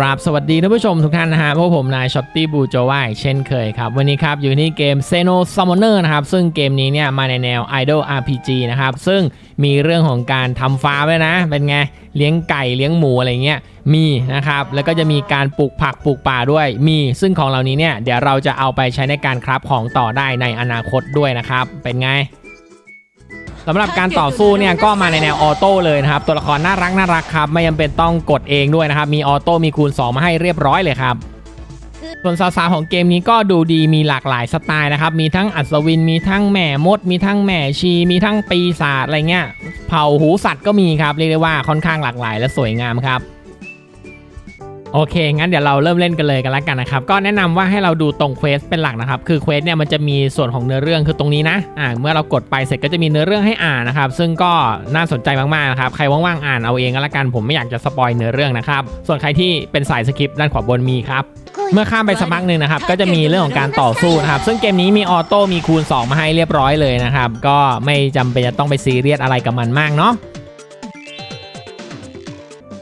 กราบสวัสดีท่านผู้ชมทุกท่านนะฮะพวกผมนายช็อตตี้บูโจวายเช่นเคยครับ วันนี้ครับ อยู่ที่เกม s e n o Summoner นะครับ ซึ่งเกมนี้เนี่ยมาในแนว Idol RPG นะครับ ซึ่งมีเรื่องของการทำฟาร์มด้วยนะ เป็นไง เลี้ยงไก่เลี้ยงหมูอะไรเงี้ยมีนะครับ แล้วก็จะมีการปลูกผักปลูกป่าด้วยมี ซึ่งของเหล่านี้เนี่ยเดี๋ยวเราจะเอาไปใช้ในการคราฟของต่อได้ในอนาคตด้วยนะครับเป็นไง สำหรับการต่อสู้เนี่ยก็มาในแนวออโต้เลยนะครับ ตัวละครน่ารักน่ารักครับ ไม่จำเป็นต้องกดเองด้วยนะครับ มีออโต้มีคูณ 2 มาให้เรียบร้อยเลยครับ ส่วนสาวๆของเกมนี้ก็ดูดีมีหลากหลายสไตล์นะครับ มีทั้งอัศวิน มีทั้งแหม่มด มีทั้งแหม่ชี มีทั้งปีศาจอะไรเงี้ย เผ่าหูสัตว์ก็มีครับ เรียกได้ว่าค่อนข้างหลากหลายและสวยงามครับ โอเค งั้นเดี๋ยวเราเริ่มเล่นกันเลยกันแล้วกันนะครับ ก็แนะนำว่าให้เราดูตรงเควสเป็นหลักนะครับ คือเควสเนี่ยมันจะมีส่วนของเนื้อเรื่องคือตรงนี้นะ อ่า เมื่อเรากดไปเสร็จก็จะมีเนื้อเรื่องให้อ่านนะครับ ซึ่งก็น่าสนใจมากๆนะครับ ใครว่างๆอ่านเอาเองก็แล้วกัน ผมไม่อยากจะสปอยเนื้อเรื่องนะครับ ส่วนใครที่เป็นสายสคริปต์ด้านขวาบนมีครับ เมื่อข้ามไปสักพักหนึ่งนะครับ ก็จะมีเรื่องของการต่อสู้นะครับ ซึ่งเกมนี้มีออโต้ มีคูณ 2 มาให้เรียบร้อยเลยนะครับ ก็ไม่จำเป็นจะต้องไปซีเรียสอะไรกับมันมากเนาะ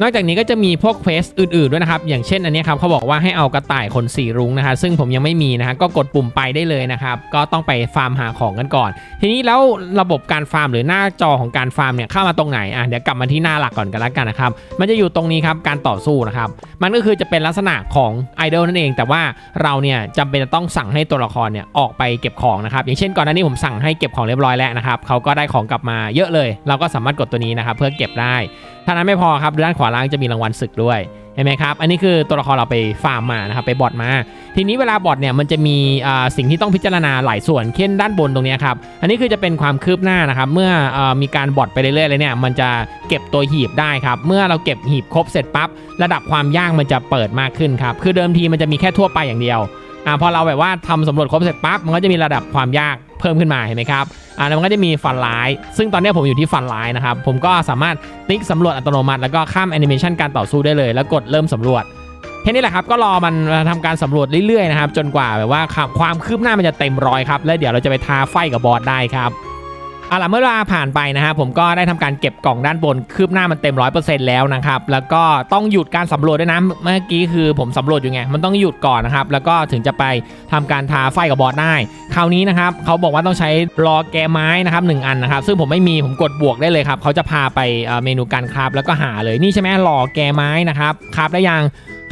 นอกจากนี้ก็จะมีพวกเควสอื่นๆด้วยนะครับ อย่างเช่นอันนี้ครับเขาบอกว่าให้เอากระต่ายขนสีรุ้งนะฮะซึ่งผมยังไม่มีนะฮะก็กดปุ่มไปได้เลยนะครับก็ต้องไปฟาร์มหาของกันก่อน ทีนี้แล้วระบบการฟาร์มหรือหน้าจอของการฟาร์มเนี่ยเข้ามาตรงไหนอะเดี๋ยวกลับมาที่หน้าหลักก่อนกันล้วกันนะครับมันจะอยู่ตรงนี้ครับการต่อสู้นะครับมันก็คือจะเป็นลักษณะของไอดอลนั่นเอง แต่ว่าเราเนี่ยจำเป็นจะต้องสั่งให้ตัวละครเนี่ยออกไปเก็บของนะครับอย่างเช่นก่อนหน้านี้ผมสั่งให้เก็บของเรียบร้อยแล้วนะครับเขาก็ได้ของกลับมาเยอะเลย เราก็สามารถกดตัวนี้นะครับเพื่อเก็บได้ ถ้านั้นไม่พอครับด้านขวาล่างจะมีรางวัลศึกด้วยเห็นไหมครับ อันนี้คือตัวละครเราไปฟาร์มมานะครับไปบอทมา ทีนี้เวลาบอทเนี่ยมันจะมีสิ่งที่ต้องพิจารณาหลายส่วนเช่นด้านบนตรงนี้ครับ อันนี้คือจะเป็นความคืบหน้านะครับ เมื่ออมีการบอทไปเรื่อยๆเลยเนี่ยมันจะเก็บตัวหีบได้ครับ เมื่อเราเก็บหีบครบเสร็จปั๊บระดับความยากมันจะเปิดมากขึ้นครับ คือเดิมทีมันจะมีแค่ทั่วไปอย่างเดียว อ่าพอเราแบบว่าทำสำรวจครบเสร็จปั๊บมันก็จะมีระดับความยากเพิ่มขึ้นมาเห็นไหมครับอ่าแล้วมันก็จะมีฟันร้าย ซึ่งตอนนี้ผมอยู่ที่ฟันร้ายนะครับผมก็สามารถติ๊กสำรวจอัตโนมัติ แล้วก็ข้ามแอนิเมชันการต่อสู้ได้เลย แล้วกดเริ่มสำรวจแค่นี้แหละครับก็รอมันทำการสำรวจเรื่อยๆนะครับจนกว่าแบบว่าความคืบหน้ามันจะเต็มร้อยครับแล้วเดี๋ยวเราจะไปท้าไฟกับบอสได้ครับ เอาล่ะเมื่อเวลาผ่านไปนะฮะผมก็ได้ทำการเก็บกล่องด้านบนคืบหน้ามันเต็มร้อยเปอร์เซ็นต์แล้วนะครับแล้วก็ต้องหยุดการสำรวจด้วยนะเมื่อกี้คือผมสำรวจอยู่ไงมันต้องหยุดก่อนนะครับแล้วก็ถึงจะไปทำการทาไฟกับบอสได้ คราวนี้นะครับเขาบอกว่าต้องใช้รอแกไม้นะครับหนึ่งอันนะครับซึ่งผมไม่มีผมกดบวกได้เลยครับเขาจะพาไปเอ่อเมนูการคราฟแล้วก็หาเลยนี่ใช่ไหมรอแกไม้นะครับคราฟได้ยัง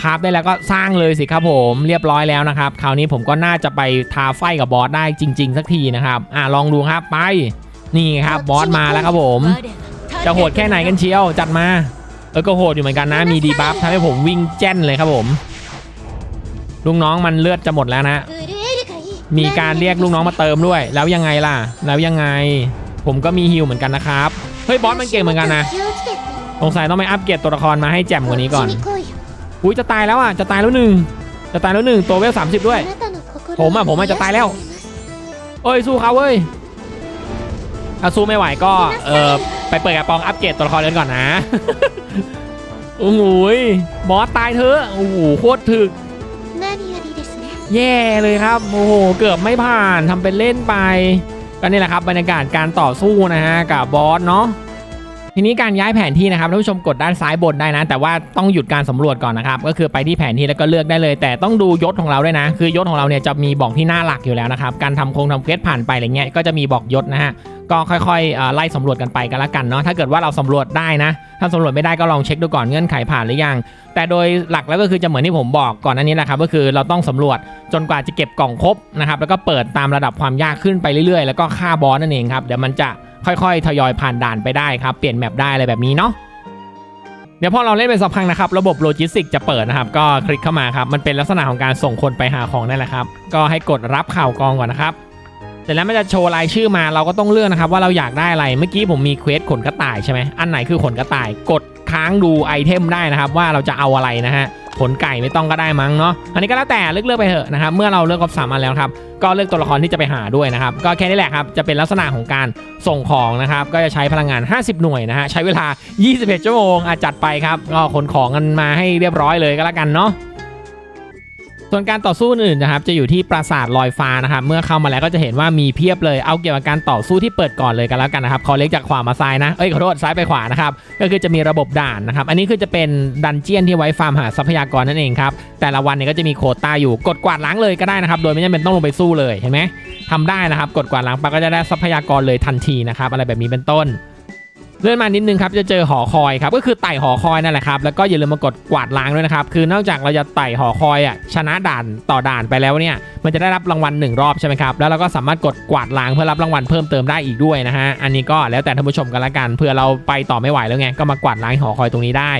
คราฟได้แล้วก็สร้างเลยสิครับผมเรียบร้อยแล้วนะครับ คราวนี้ผมก็น่าจะไปทาไฟกับบอสได้จริง ๆ สักทีนะครับอ่าลองดูครับไป นี่ครับบอสมาแล้วครับผม จะโหดแค่ไหนกันเชียวจัดมา เออก็โหดอยู่เหมือนกันนะ มีดีบัฟทำให้ผมวิ่งแจ้นเลยครับผม ลูกน้องมันเลือดจะหมดแล้วนะ มีการเรียกลูกน้องมาเติมด้วย แล้วยังไงล่ะ แล้วยังไง ผมก็มีฮิวเหมือนกันนะครับ เฮ้ยบอสมันเก่งเหมือนกันนะสงสัยต้องไปอัปเกรดตัวละครมาให้แจ่มกว่านี้ก่อน อุ้ยจะตายแล้วอะ จะตายแล้วหนึ่ง จะตายแล้วหนึ่งตัวเวลสามสิบด้วย ผมอะผมอะจะตายแล้ว เอ้ยสู้เขาเว้ย ถ้าสู้ไม่ไหวก็เออไปเปิดกระป๋องอัปเกรดตัวละครเล่นก่อนนะ โอ้โหยบอสตายเถอะโอ้โหโคตรถึกแย่เลยครับโอ้โหเกือบไม่ผ่านทำเป็นเล่นไปก็นี่แหละครับบรรยากาศการต่อสู้นะฮะกับบอสเนาะ ทีนี้การย้ายแผนที่นะครับท่านผู้ชมกดด้านซ้ายบนได้นะ แต่ว่าต้องหยุดการสำรวจก่อนนะครับก็คือไปที่แผนที่แล้วก็เลือกได้เลย แต่ต้องดูยศของเราด้วยนะ คือยศของเราเนี่ยจะมีบอกที่หน้าหลักอยู่แล้วนะครับการทำโครงทำเควสผ่านไปอะไรเงี้ยก็จะมีบอกยศนะฮะก็ค่อยๆไล่สำรวจกันไปกันละกันเนาะถ้าเกิดว่าเราสำรวจได้นะ ถ้าสำรวจไม่ได้ก็ลองเช็คดูก่อนเงื่อนไขผ่านหรือยัง แต่โดยหลักแล้วก็คือจะเหมือนที่ผมบอกก่อนอันนี้แหละครับก็คือเราต้องสำรวจจนกว่าจะเก็บกล่องครบนะครับแล้วก็เปิดตามระดับความยากขึ้นไปเรื่อยๆ แล้วก็ฆ่าบอสนั่นเองครับเดี๋ยวมันจะ ค่อยๆ ทยอยผ่านด่านไปได้ครับ เปลี่ยนแมปได้อะไรแบบนี้เนาะเดี๋ยวพอเราเล่นไปสักพักนะครับ ระบบโลจิสติกจะเปิดนะครับ ก็คลิกเข้ามาครับ มันเป็นลักษณะของการส่งคนไปหาของนั่นแหละครับ ก็ให้กดรับข่าวกองก่อนนะครับเสร็จแล้วมันจะโชว์รายชื่อมาเราก็ต้องเลือกนะครับ ว่าเราอยากได้อะไรเมื่อกี้ผมมีเควสขนกระต่ายใช่ไหมอันไหนคือขนกระต่าย กดค้างดูไอเทมได้นะครับ ว่าเราจะเอาอะไรนะฮะ ขนไก่ไม่ต้องก็ได้มั้งเนาะอันนี้ก็แล้วแต่เลือกเลือกไปเถอะนะครับเมื่อเราเลือกครบสามอันแล้วครับก็เลือกตัวละครที่จะไปหาด้วยนะครับก็แค่นี้แหละครับจะเป็นลักษณะของการส่งของนะครับก็จะใช้พลังงาน 50 หน่วยนะฮะใช้เวลา 21 ชั่วโมงอาจัดไปครับก็ขนของกันมาให้เรียบร้อยเลยก็แล้วกันเนาะ ส่วนการต่อสู้อื่นนะครับจะอยู่ที่ปราสาทลอยฟ้านะครับเมื่อเข้ามาแล้วก็จะเห็นว่ามีเพียบเลยเอาเกี่ยวกับการต่อสู้ที่เปิดก่อนเลยกันแล้วกันนะครับขอเล็กจากขวามาซ้ายนะเอ้ยขอโทษซ้ายไปขวานะครับก็คือจะมีระบบด่านนะครับอันนี้คือจะเป็นดันเจียนที่ไว้ฟาร์มหาทรัพยากรนั่นเองครับแต่ละวันเนี่ยก็จะมีโคต้าอยู่กดกวาดล้างเลยก็ได้นะครับโดยไม่จำเป็นต้องลงไปสู้เลยเห็นไหมทำได้นะครับกดกวาดล้างปก็จะได้ทรัพยากรเลยทันทีนะครับอะไรแบบนี้เป็นต้น เลื่อนมานิดนึงครับจะเจอหอคอยครับก็คือไต่หอคอยนั่นแหละครับแล้วก็อย่าลืมมากดกวาดล้างด้วยนะครับคือนอกจากเราจะไต่หอคอยอะชนะด่านต่อด่านไปแล้วเนี่ยมันจะได้รับรางวัลหนึ่งรอบใช่ไหมครับแล้วเราก็สามารถกดกวาดล้างเพื่อรับรางวัลเพิ่มเติมได้อีกด้วยนะฮะอันนี้ก็แล้วแต่ท่านผู้ชมกันละกันเผื่อเราไปต่อไม่ไหวแล้วไงก็มากวาดล้างหอคอยตรงนี้ได้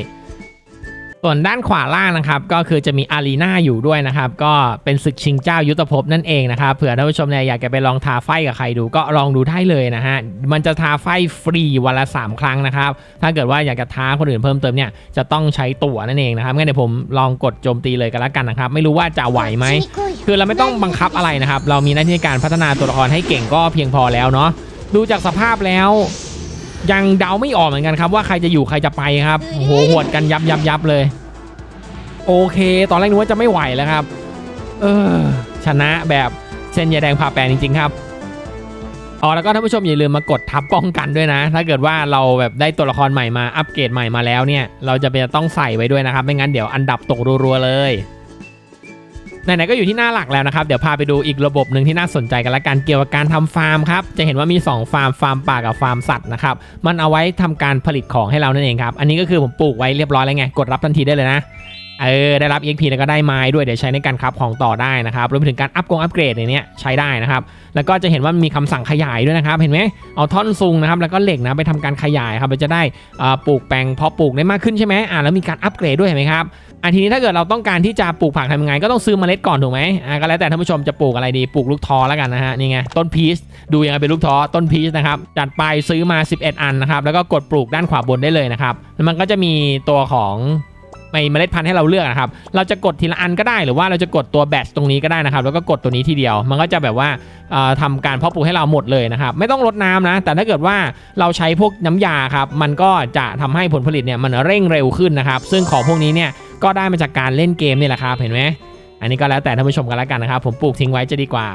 ส่วนด้านขวาล่างนะครับก็คือจะมีอารีนาอยู่ด้วยนะครับก็เป็นศึกชิงเจ้ายุทธภพนั่นเองนะครับเผื่อท่านผู้ชมเนี่ยอยากจะไปลองทาไฟกับใครดูก็ลองดูได้เลยนะฮะมันจะทาไฟฟรีวันละ 3 ครั้งนะครับถ้าเกิดว่าอยากจะท้าคนอื่นเพิ่มเติมเนี่ยจะต้องใช้ตั๋วนั่นเองนะครับงั้นเดี๋ยวผมลองกดโจมตีเลยกันละกันนะครับไม่รู้ว่าจะไหวไหมคือเราไม่ต้องบังคับอะไรนะครับเรามีหน้าที่ในการพัฒนาตัวละครให้เก่งก็เพียงพอแล้วเนาะดูจากสภาพแล้ว ยังเดาไม่ออกเหมือนกันครับว่าใครจะอยู่ใครจะไปครับโอ้โหหวดกันยับยับยับเลย โอเค ตอนแรกนึกว่าจะไม่ไหวแล้วครับ เออชนะแบบเส้นยาแดงผ่าแปลงจริง ๆ ครับอ๋อแล้วก็ท่านผู้ชมอย่าลืมมากดทับป้องกันด้วยนะ ถ้าเกิดว่าเราแบบได้ตัวละครใหม่มาอัปเกรดใหม่มาแล้วเนี่ย เราจะเป็นต้องใส่ไว้ด้วยนะครับ ไม่งั้นเดี๋ยวอันดับตกรัวๆเลย ไหนๆก็อยู่ที่หน้าหลักแล้วนะครับ เดี๋ยวพาไปดูอีกระบบหนึ่งที่น่าสนใจกันละกันเกี่ยวกับการทำฟาร์มครับ จะเห็นว่ามี 2 ฟาร์ม ฟาร์มป่ากับฟาร์มสัตว์นะครับ มันเอาไว้ทำการผลิตของให้เรานั่นเองครับ อันนี้ก็คือผมปลูกไว้เรียบร้อยแล้วไง กดรับทันทีได้เลยนะ เออได้รับ EXP แล้วก็ได้ไม้ด้วยเดี๋ยวใช้ในการคราฟของต่อได้นะครับรวมไปถึงการอัพกงอัพเกรดในนี้ใช้ได้นะครับ แล้วก็จะเห็นว่ามีคำสั่งขยายด้วยนะครับ เห็นไหมเอาท่อนซุงนะครับแล้วก็เหล็กนะไปทำการขยายครับเราจะได้ปลูกแปลงเพาะปลูกได้มากขึ้นใช่ไหมอ่าแล้วมีการอัปเกรดด้วยเห็นไหมครับอันทีนี้ถ้าเกิดเราต้องการที่จะปลูกผักทำยังไงก็ต้องซื้อเมล็ดก่อนถูกไหมอ่าก็แล้วแต่ท่านผู้ชมจะปลูกอะไรดีปลูกลูกท้อแล้วกันนะฮะนี่ไงต้นพีชดูยังไงเป็นลูกท้อต้นพีชนะครับจัดไปซื้อมา 11 อันนะครับแล้วก็กดปลูกด้านขวาบนได้เลยนะครับแล้วมันก็จะมีตัวของ ในเมล็ดพันธุ์ให้เราเลือกนะครับ เราจะกดทีละอันก็ได้หรือว่าเราจะกดตัวแบตตรงนี้ก็ได้นะครับ แล้วก็กดตัวนี้ทีเดียว มันก็จะแบบว่าเอ่อทำการเพาะปลูกให้เราหมดเลยนะครับ ไม่ต้องรดน้ำนะ แต่ถ้าเกิดว่าเราใช้พวกน้ำยาครับ มันก็จะทำให้ผลผลิตเนี่ยมันเร่งเร็วขึ้นนะครับ ซึ่งของพวกนี้เนี่ยก็ได้มาจากการเล่นเกมนี่แหละครับ เห็นไหมอันนี้ก็แล้วแต่ท่านผู้ชมกันแล้วกันนะครับ ผมปลูกทิ้งไว้จะดีกว่า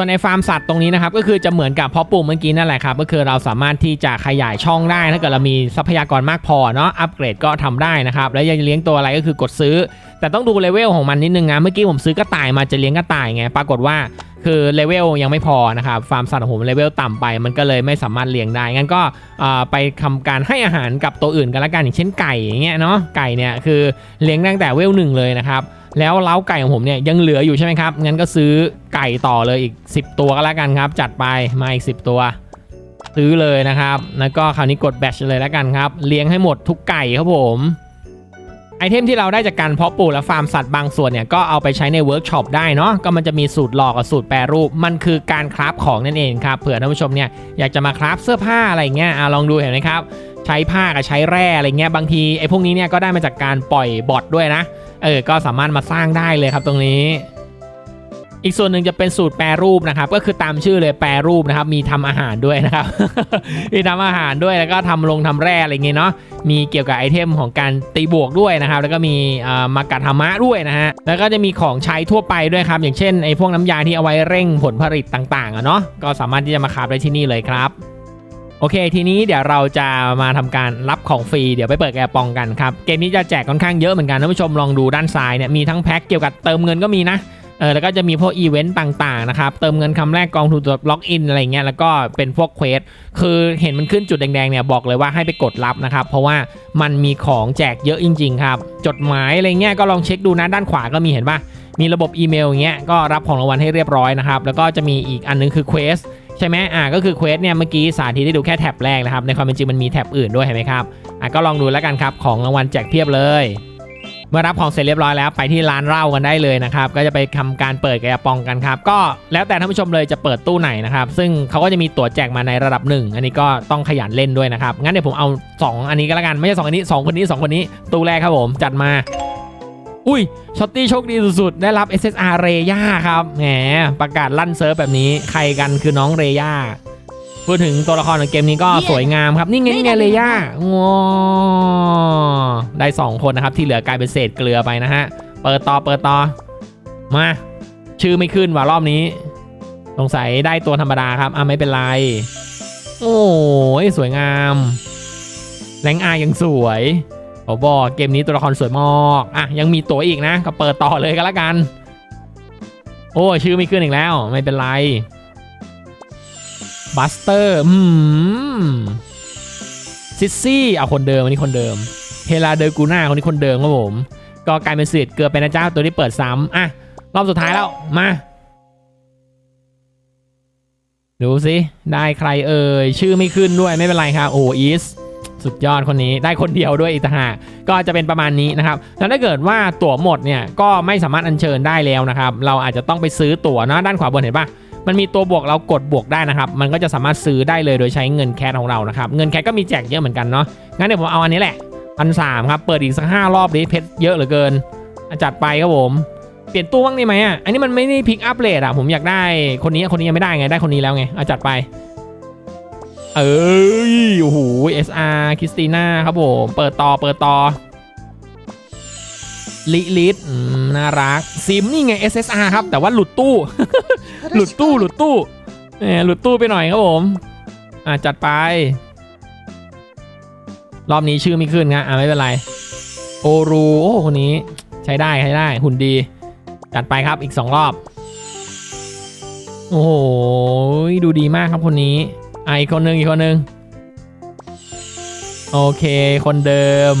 ส่วนในฟาร์มสัตว์ตรงนี้นะครับก็คือจะเหมือนกับเพาะปลูกเมื่อกี้นั่นแหละครับก็คือเราสามารถที่จะขยายช่องได้ ถ้าเกิดเรามีทรัพยากรมากพอเนาะอัปเกรดก็ทำได้นะครับแล้วยังเลี้ยงตัวอะไรก็คือกดซื้อ แต่ต้องดูเลเวลของมันนิดนึงนะเมื่อกี้ผมซื้อกระต่ายมาจะเลี้ยงกระต่ายไงปรากฏว่า คือเลเวลยังไม่พอนะครับฟาร์มสัตว์ของผมเลเวลต่ำไป มันก็เลยไม่สามารถเลี้ยงได้ งั้นก็ไปทำการให้อาหารกับตัวอื่นกันละกันอย่างเช่นไก่อย่างเงี้ยเนาะไก่เนี่ยคือเลี้ยงตั้งแต่เวลหนึ่งเลยนะครับแล้วเล้าไก่ของผมเนี่ยยังเหลืออยู่ใช่ไหมครับงั้นก็ซื้อไก่ต่อเลยอีก 10 ตัวก็แล้วกันครับ จัดไปมาอีก 10 ตัวซื้อเลยนะครับ แล้วก็คราวนี้กดแบชเลยแล้วกันครับ เลี้ยงให้หมดทุกไก่ครับผม ไอเทมที่เราได้จากการเพาะปลูกและฟาร์มสัตว์บางส่วนเนี่ยก็เอาไปใช้ในเวิร์กช็อปได้เนาะก็มันจะมีสูตรหลอกกับสูตรแปรรูป มันคือการคราฟของนั่นเองครับเผื่อท่านผู้ชมเนี่ยอยากจะมาคราฟเสื้อผ้าอะไรเงี้ยอลองดูเห็นไหมครับใช้ผ้ากับใช้แร่อะไรเงี้ยบางทีไอพวกนี้เนี่ยก็ได้มาจากการปล่อยบอทด้วยนะเออก็สามารถมาสร้างได้เลยครับตรงนี้ อีกส่วนหนึ่งจะเป็นสูตรแปรรูปนะครับ ก็คือตามชื่อเลยแปรรูปนะครับ มีทำอาหารด้วยนะครับ มีทำอาหารด้วยแล้วก็ทำลงทำแร่อะไรเงี้ยเนาะ มีเกี่ยวกับไอเทมของการตีบวกด้วยนะครับ แล้วก็มีมากาธรรมะด้วยนะฮะ แล้วก็จะมีของใช้ทั่วไปด้วยครับ อย่างเช่นไอพวกน้ำยาที่เอาไว้เร่งผลผลิตต่างๆอะเนาะ ก็สามารถที่จะมาคราฟได้ที่นี่เลยครับโอเค ทีนี้เดี๋ยวเราจะมาทำการรับของฟรี เดี๋ยวไปเปิดแกร์ปองกันครับ เกมนี้จะแจกค่อนข้างเยอะเหมือนกันท่านผู้ชมลองดูด้านซ้ายเนี่ยมีทั้งแพ็คเกี่ยวกับเติมเงินก็มีนะ เออแล้วก็จะมีพวกอีเวนต์ต่างๆนะครับเติมเงินคำแรกกองทุนตัวล็อกอินอะไรเงี้ยแล้วก็เป็นพวกเควสคือเห็นมันขึ้นจุดแดงๆเนี่ยบอกเลยว่าให้ไปกดรับนะครับ เพราะว่ามันมีของแจกเยอะจริง ๆ ครับ จดหมายอะไรเงี้ยก็ลองเช็คดูนะด้านขวาก็มีเห็นปะมีระบบอีเมลอย่างเงี้ยก็รับของรางวัลให้เรียบร้อยนะครับแล้วก็จะมีอีกอันนึงคือเควสใช่ไหมอ่าก็คือเควสเนี่ยเมื่อกี้สาธิตได้ดูแค่แท็บแรกนะครับในความเป็นจริงมันมีแท็บอื่นด้วยเห็นไหมครับอะก็ลองดูแล้วกันครับของรางวัลแจกเพียบเลย เมื่อรับของเสร็จเรียบร้อยแล้วไปที่ร้านเหล้ากันได้เลยนะครับก็จะไปทำการเปิดกระปองกันครับก็แล้วแต่ท่านผู้ชมเลยจะเปิดตู้ไหนนะครับซึ่งเขาก็จะมีตั๋วแจกมาในระดับหนึ่งอันนี้ก็ต้องขยันเล่นด้วยนะครับงั้นเดี๋ยวผมเอา 2 อันนี้ก็แล้วกันไม่ใช่2อันนี้ 2 คนนี้ 2 คนนี้ตู้แรกครับผมจัดมาอุ้ยช็อตตี้โชคดีสุดๆ ได้รับ SSR เรย่าครับ แหม ประกาศลั่นเซิร์ฟแบบนี้ ใครกันคือน้องเรย่า พูดถึงตัวละครของเกมนี้ก็สวยงามครับ นี่ไงนี่ไงเรย่าง ได้ 2 คนนะครับ ที่เหลือกลายเป็นเศษเกลือไปนะฮะ เปิดต่อเปิดต่อ มา ชื่อไม่ขึ้นว่ะรอบนี้ สงสัยได้ตัวธรรมดาครับ อะไม่เป็นไร โอ้ยสวยงาม แรงอายังสวยผมบอกเกมนี้ตัวละครสวยมากอะยังมีตัวอีกนะ ก็เปิดต่อเลยก็แล้วกัน โอ้ชื่อไม่ขึ้นอีกแล้ว ไม่เป็นไรบัสเตอร์ อืมซิซี่เอาคนเดิมอันนี้คนเดิม เฮลาเดอร์กูน่าคนนี้คนเดิมครับผม ก็กลายเป็นสิทธิ์เกือบเป็นนะเจ้าตัวที่เปิดซ้ำอะ รอบสุดท้ายแล้ว มา ดูสิ ได้ใครเอ่ย ชื่อไม่ขึ้นด้วยไม่เป็นไรครับ โอ้อีสสุดยอดคนนี้ได้คนเดียวด้วยอีกต่างหากก็จะเป็นประมาณนี้นะครับแล้วถ้าเกิดว่าตั๋วหมดเนี่ยก็ไม่สามารถอัญเชิญได้แล้วนะครับ เราอาจจะต้องไปซื้อตั๋วนะด้านขวาบนเห็นปะมันมีตัวบวกเรากดบวกได้นะครับ มันก็จะสามารถซื้อได้เลยโดยใช้เงินแคสของเรานะครับ เงินแคสก็มีแจกเยอะเหมือนกันเนาะงั้นเดี๋ยวผมเอาอันนี้แหละ พันสามครับ เปิดอีกสักห้ารอบดิเพชรเยอะเหลือเกินอะจัดไปครับผม เปลี่ยนตู้บ้างได้ไหมอะ อันนี้มันไม่ได้พิกอัพเลทอะ ผมอยากได้คนนี้คนนี้ยังไม่ได้ไง ได้คนนี้แล้วไงเอาจัดไป เอ้ย โอ้โห SR คริสติน่าครับผม เปิดต่อ เปิดต่อลิลิทน่ารัก ซิมนี่ไง SSR ครับ แต่ว่าหลุดตู้ หลุดตู้ หลุดตู้เออหลุดตู้ไปหน่อยครับผม อะจัดไป รอบนี้ชื่อไม่ขึ้นครับอะไม่เป็นไร โอรูโอ้คนนี้ใช้ได้ใช้ได้หุ่นดี จัดไปครับอีก 2 รอบ โอ้โหดูดีมากครับคนนี้อะอีกคนหนึ่งอีกคนหนึ่งโอเค คนเดิม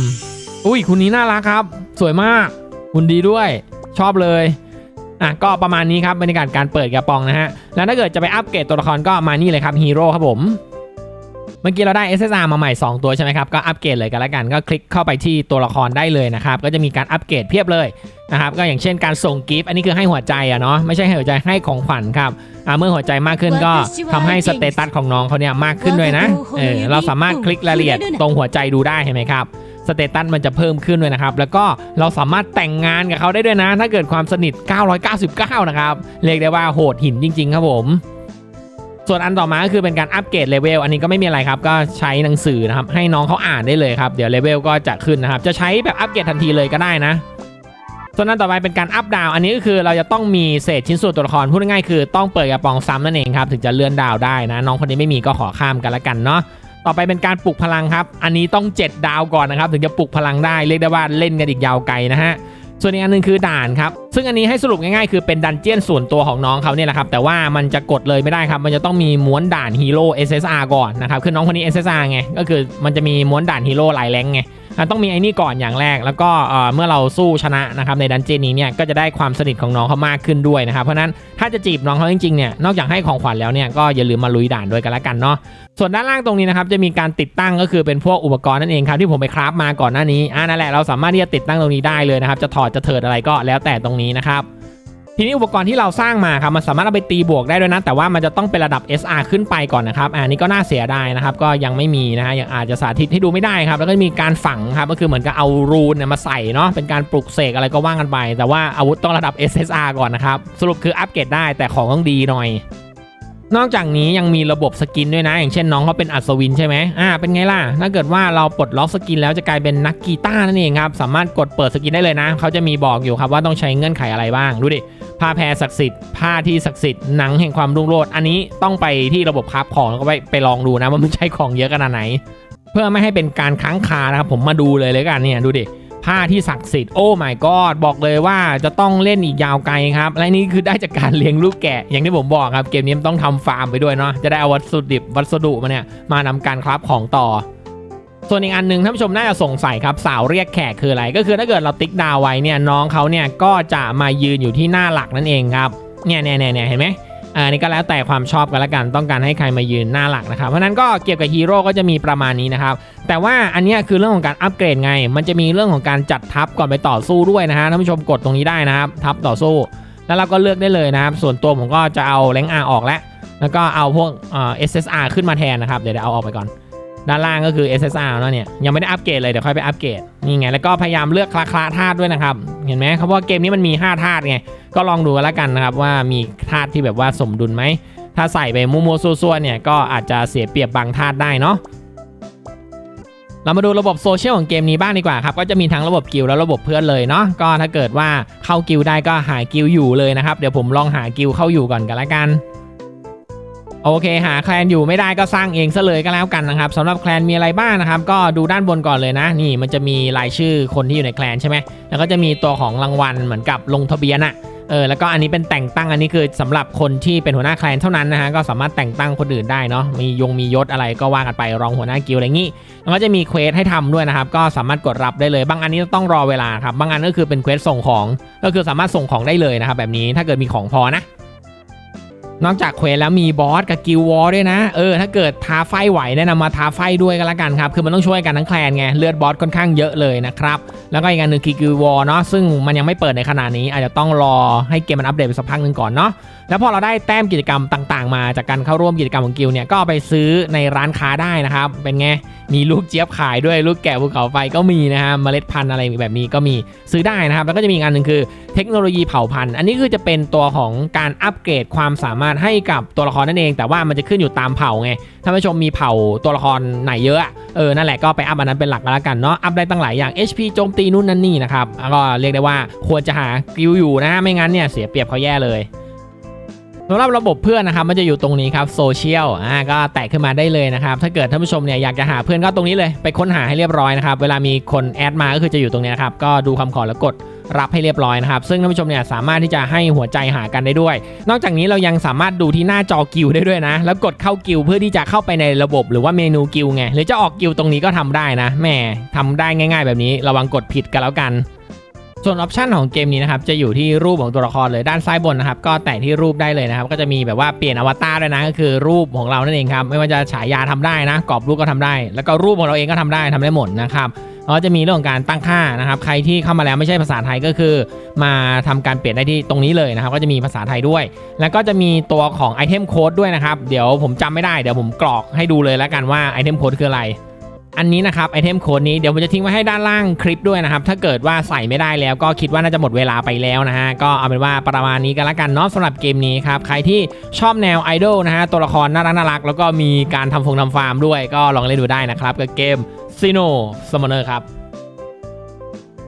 อุ้ยคนนี้น่ารักครับ สวยมากหุ่นดีด้วย ชอบเลย อะ ก็ประมาณนี้ครับบรรยากาศการเปิดกระปองนะฮะ แล้วถ้าเกิดจะไปอัปเกรดตัวละครก็มานี่เลยครับฮีโร่ครับผม เมื่อกี้เราได้ SSR มาใหม่ 2 ตัวใช่ไหมครับ ก็อัปเกรดเลยกันแล้วกัน ก็คลิกเข้าไปที่ตัวละครได้เลยนะครับ ก็จะมีการอัปเกรดเพียบเลยนะครับ ก็อย่างเช่นการส่งกิฟต์อันนี้คือให้หัวใจอะเนาะ ไม่ใช่ให้หัวใจให้ของขวัญครับอ่าเมื่อหัวใจมากขึ้นก็ทำให้สเตตัสของน้องเขาเนี่ยมากขึ้นด้วยนะ เออ เราสามารถคลิกรายละเอียดตรงหัวใจดูได้เห็นไหมครับสเตตัสมันจะเพิ่มขึ้นด้วยนะครับ แล้วก็เราสามารถแต่งงานกับเขาได้ด้วยนะ ถ้าเกิดความสนิท 999 นะครับ เรียกได้ว่าโหดหินจริง ๆ ครับผม ส่วนอันต่อมาก็คือเป็นการอัปเกรดเลเวลอันนี้ก็ไม่มีอะไรครับ ก็ใช้หนังสือนะครับ ให้น้องเขาอ่านได้เลยครับ เดี๋ยวเลเวลก็จะขึ้นนะครับ จะใช้แบบอัปเกรดทันทีเลยก็ได้นะ ส่วนอันต่อไปเป็นการอัปดาวอันนี้ก็คือเราจะต้องมีเศษชิ้นส่วนตัวละครพูดง่ายๆคือต้องเปิดกระป๋องซ้ำนั่นเองครับถึงจะเลื่อนดาวได้นะ น้องคนนี้ไม่มีก็ขอข้ามกันละกันเนาะต่อไปเป็นการปลุกพลังครับ อันนี้ต้อง 7 ดาวก่อนนะครับ ถึงจะปลุกพลังได้เรียกได้ว่าเล่นกันอีกยาวไกลนะฮะส่วนอีกอันหนึงคือด่านครับ ซึ่งอันนี้ให้สรุปง่ายๆ คือเป็นดันเจียนส่วนตัวของน้องเขาเนี่ยแหละครับ แต่ว่ามันจะกดเลยไม่ได้ครับ มันจะต้องมีม้วนด่านฮีโร่ SSR ก่อนนะครับ คือน้องคนนี้ SSR ไง ก็คือมันจะมีม้วนด่านฮีโร่หลายแรงไงต้องมีไอ้นี่ก่อนอย่างแรก แล้วก็เมื่อเราสู้ชนะนะครับในดันเจียนนี้เนี่ยก็จะได้ความสนิทของน้องเขามากขึ้นด้วยนะครับ เพราะฉะนั้นถ้าจะจีบน้องเขาจริงๆเนี่ยนอกจากให้ของขวัญแล้วเนี่ยก็อย่าลืมมาลุยด่านด้วยกันละกันเนาะส่วนด้านล่างตรงนี้นะครับจะมีการติดตั้งก็คือเป็นพวกอุปกรณ์นั่นเองครับที่ผมไปคราฟมาก่อนหน้านี้อ่านั่นแหละเราสามารถที่จะติดตั้งตรงนี้ได้เลยนะครับจะถอดจะเถิดอะไรก็แล้วแต่ตรงนี้นะครับทีนี้อุปกรณ์ที่เราสร้างมาครับมันสามารถเอาไปตีบวกได้ด้วยนะ แต่ว่ามันจะต้องเป็นระดับ SR ขึ้นไปก่อนนะครับอันนี้ก็น่าเสียดายนะครับ ก็ยังไม่มีนะฮะยังอาจจะสาธิตให้ดูไม่ได้ครับ แล้วก็มีการฝังครับก็คือเหมือนกับเอารูนเนี่ยมาใส่เนาะเป็นการปลุกเสกอะไรก็ว่างกันไป แต่ว่าอาวุธต้องระดับ SSR ก่อนนะครับสรุปคืออัปเกรดได้แต่ของต้องดีหน่อย นอกจากนี้ยังมีระบบสกินด้วยนะ อย่างเช่นน้องเขาเป็นอัศวินใช่ไหมอ่าเป็นไงล่ะ ถ้าเกิดว่าเราปลดล็อกสกินแล้วจะกลายเป็นนักกีตาร์นั่นเองครับ สามารถกดเปิดสกินได้เลยนะ เขาจะมีบอกอยู่ครับว่าต้องใช้เงื่อนไขอะไรบ้าง ดูดิ ผ้าแพรศักดิ์สิทธิ์ ผ้าที่ศักดิ์สิทธิ์ หนังแห่งความรุ่งโรจน์ อันนี้ต้องไปที่ระบบคราฟของแล้วก็ไปไปลองดูนะว่ามันใช้ของเยอะขนาดไหน เพื่อไม่ให้เป็นการค้างคานะครับผมมาดูเลยเลยกันเนี่ยดูดิ ผ้าที่ศักดิ์สิทธิ์โอ้ my god บอกเลยว่าจะต้องเล่นอีกยาวไกลครับ และนี่คือได้จากการเลี้ยงลูกแกะ อย่างที่ผมบอกครับ เกมนี้ต้องทำฟาร์มไปด้วยเนาะจะได้เอาวัสดุดิบวัสดุมาเนี่ยมานำการคราฟของต่อส่วนอีกอันหนึ่งท่านผู้ชมน่าจะสงสัยครับสาวเรียกแขกคืออะไร ก็คือถ้าเกิดเราติ๊กดาวไว้เนี่ยน้องเขาเนี่ยก็จะมายืนอยู่ที่หน้าหลักนั่นเองครับเนี่ยเนี่ยเนี่ยเห็นไหม อันนี้ก็แล้วแต่ความชอบกันละกัน ต้องการให้ใครมายืนหน้าหลักนะครับ เพราะนั้นก็เกี่ยวกับฮีโร่ก็จะมีประมาณนี้นะครับ แต่ว่าอันนี้คือเรื่องของการอัปเกรดไง มันจะมีเรื่องของการจัดทัพก่อนไปต่อสู้ด้วยนะฮะท่านผู้ชมกดตรงนี้ได้นะครับทัพต่อสู้ แล้วเราก็เลือกได้เลยนะครับ ส่วนตัวผมก็จะเอาแรงอาออกแล้วแล้วก็เอาพวกเอสเอสอาร์ขึ้นมาแทนนะครับเดี๋ยวเดี๋ยวเอาออกไปก่อน ด้านล่างก็คือ SSR เนอะเนี่ยยังไม่ได้อัปเกรดเลยเดี๋ยวค่อยไปอัปเกรดนี่ไงแล้วก็พยายามเลือกคลาคลาธาตุด้วยนะครับ เห็นไหมครับว่าเกมนี้มันมี 5 ธาตุไงก็ลองดูกันแล้วกันนะครับว่ามีธาตุที่แบบว่าสมดุลไหมถ้าใส่ไปมัวๆซัวๆเนี่ยก็อาจจะเสียเปรียบบางธาตุได้เนาะเรามาดูระบบโซเชียลของเกมนี้บ้างดีกว่าครับ ก็จะมีทั้งระบบกิลและระบบเพื่อนเลยเนาะก็ถ้าเกิดว่าเข้ากิลได้ก็หากิลอยู่เลยนะครับ เดี๋ยวผมลองหากิลเข้าอยู่ก่อนกันละกัน โอเคหาแคลนอยู่ไม่ได้ก็สร้างเองซะเลยก็แล้วกันนะครับสำหรับแคลนมีอะไรบ้างนะครับ ก็ดูด้านบนก่อนเลยนะ นี่มันจะมีรายชื่อคนที่อยู่ในแคลนใช่ไหมแล้วก็จะมีตัวของรางวัลเหมือนกับลงทะเบียนอะเออแล้วก็อันนี้เป็นแต่งตั้งอันนี้คือสำหรับคนที่เป็นหัวหน้าแคลนเท่านั้นนะฮะก็สามารถแต่งตั้งคนอื่นได้เนาะมียงมียศอะไรก็ว่ากันไปรองหัวหน้ากิลอะไรงี้แล้วก็จะมีเควสให้ทำด้วยนะครับ ก็สามารถกดรับได้เลย บางอันนี้ต้องรอเวลาครับบางอันก็คือเป็นเควสส่งของ ก็คือสามารถส่งของได้เลยนะครับแบบนี้ถ้าเกิดมีของพอนะ นอกจากเควสแล้วมีบอสกับกิลวอลด้วยนะ เออ ถ้าเกิดท้าไฟไหวแนะนำมาท้าไฟด้วยก็แล้วกันครับ คือมันต้องช่วยกันทั้งแคลนไง เลือดบอสค่อนข้างเยอะเลยนะครับ แล้วก็อีกอันหนึ่งคือกิลวอลเนาะ ซึ่งมันยังไม่เปิดในขณะนี้ อาจจะต้องรอให้เกมมันอัปเดตไปสักพักหนึ่งก่อนเนาะ แล้วพอเราได้แต้มกิจกรรมต่าง ๆ มาจากการเข้าร่วมกิจกรรมของกิลเนี่ยก็ไปซื้อในร้านค้าได้นะครับ เป็นไงมีลูกเจี๊ยบขายด้วยลูกแกะภูเขาไฟก็มีนะฮะเมล็ดพันธุ์อะไรแบบนี้ก็มีซื้อได้นะครับ แล้วก็จะมีอีกอันหนึ่งคือเทคโนโลยีเผ่าพันธุ์ อันนี้คือจะเป็นตัวของการอัปเกรดความสามารถให้กับตัวละครนั่นเอง แต่ว่ามันจะขึ้นอยู่ตามเผ่าไงถ้านผู้ชมมีเผ่าตัวละครไหนเยอะเออนั่นแหละก็ไปอัพอันนั้นเป็นหลักก็แล้วกันเนาะอัพได้ตั้งหลายอย่าง HP โจมตีนู่นนั่นนี่นะครับก็เรียกได้ว่าควรจะหากิลอยู่นะไม่งั้นเนี่ยเสียเปรียบเขาแย่เลย สำหรับระบบเพื่อนนะครับมันจะอยู่ตรงนี้ครับโซเชียลอ่าก็แตะขึ้นมาได้เลยนะครับถ้าเกิดท่านผู้ชมเนี่ยอยากจะหาเพื่อนก็ตรงนี้เลยไปค้นหาให้เรียบร้อยนะครับเวลามีคนแอดมาก็คือจะอยู่ตรงนี้นะครับก็ดูคำขอแล้วกดรับให้เรียบร้อยนะครับ ซึ่งท่านผู้ชมเนี่ยสามารถที่จะให้หัวใจหากันได้ด้วย นอกจากนี้เรายังสามารถดูที่หน้าจอกิลได้ด้วยนะ แล้วกดเข้ากิลเพื่อที่จะเข้าไปในระบบหรือว่าเมนูกิลไงหรือจะออกกิลตรงนี้ก็ทำได้นะแหมทำได้ง่าย ๆ แบบนี้ระวังกดผิดกันแล้วกัน ส่วนออปชันของเกมนี้นะครับจะอยู่ที่รูปของตัวละครเลยด้านซ้ายบนนะครับก็แตะที่รูปได้เลยนะครับก็จะมีแบบว่าเปลี่ยนอวตารด้วยนะก็คือรูปของเรานั่นเองครับไม่ว่าจะฉายาทำได้นะกรอบรูปก็ทำได้ แล้วก็รูปของเราเองก็ทำได้ทำได้หมดนะครับแล้วก็จะมีเรื่องของการตั้งค่านะครับใครที่เข้ามาแล้วไม่ใช่ภาษาไทยก็คือ มาทำการเปลี่ยนได้ที่ตรงนี้เลยนะครับก็จะมีภาษาไทยด้วย แล้วก็จะมีตัวของไอเทมโค้ดด้วยนะครับเดี๋ยวผมจำไม่ได้เดี๋ยวผมกรอกให้ดูเลยแล้วกันว่าไอเทมโค้ดคืออะไร อันนี้นะครับไอเทมโค้ดนี้เดี๋ยวผมจะทิ้งไว้ให้ด้านล่างคลิปด้วยนะครับ ถ้าเกิดว่าใส่ไม่ได้แล้วก็คิดว่าน่าจะหมดเวลาไปแล้วนะฮะ ก็เอาเป็นว่าประมาณนี้กันละกันเนาะสำหรับเกมนี้ครับ ใครที่ชอบแนวไอดอลนะฮะ ตัวละครน่ารักน่ารักแล้วก็มีการทำฟงทำฟาร์มด้วยก็ลองเล่นดูได้นะครับกับเกมซีโนสมอนเนอร์ครับ